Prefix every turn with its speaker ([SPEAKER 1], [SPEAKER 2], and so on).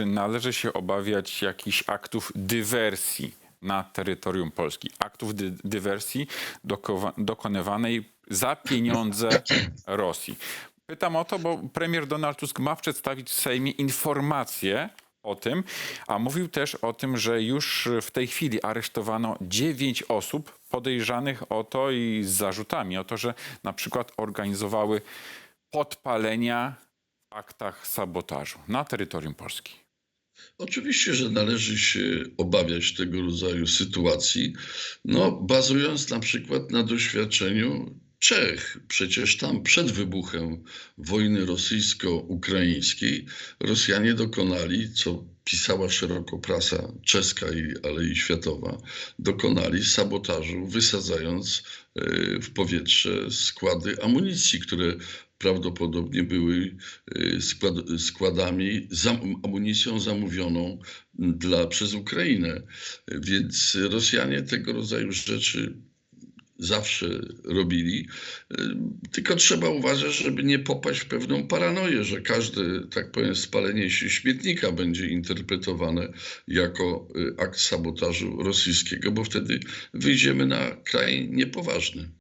[SPEAKER 1] czy należy się obawiać jakichś aktów dywersji na terytorium Polski? Aktów dy dywersji dokonywanej za pieniądze Rosji. Pytam o to, bo premier Donald Tusk ma przedstawić w Sejmie informację o tym, a mówił też o tym, że już w tej chwili aresztowano dziewięć osób podejrzanych o to i z zarzutami o to, że na przykład organizowały podpalenia w aktach sabotażu na terytorium Polski.
[SPEAKER 2] Oczywiście, że należy się obawiać tego rodzaju sytuacji, no, bazując na przykład na doświadczeniu Czech. Przecież tam przed wybuchem wojny rosyjsko-ukraińskiej Rosjanie dokonali, co pisała szeroko prasa czeska, ale i światowa, dokonali sabotażu, wysadzając e, w powietrze składy amunicji, które prawdopodobnie były y, skład, składami, amunicją zamówioną dla, przez Ukrainę. Więc Rosjanie tego rodzaju rzeczy zawsze robili. Y, Tylko trzeba uważać, żeby nie popaść w pewną paranoję, że każde, tak powiem, spalenie się śmietnika będzie interpretowane jako y, akt sabotażu rosyjskiego, bo wtedy wyjdziemy na kraj niepoważny.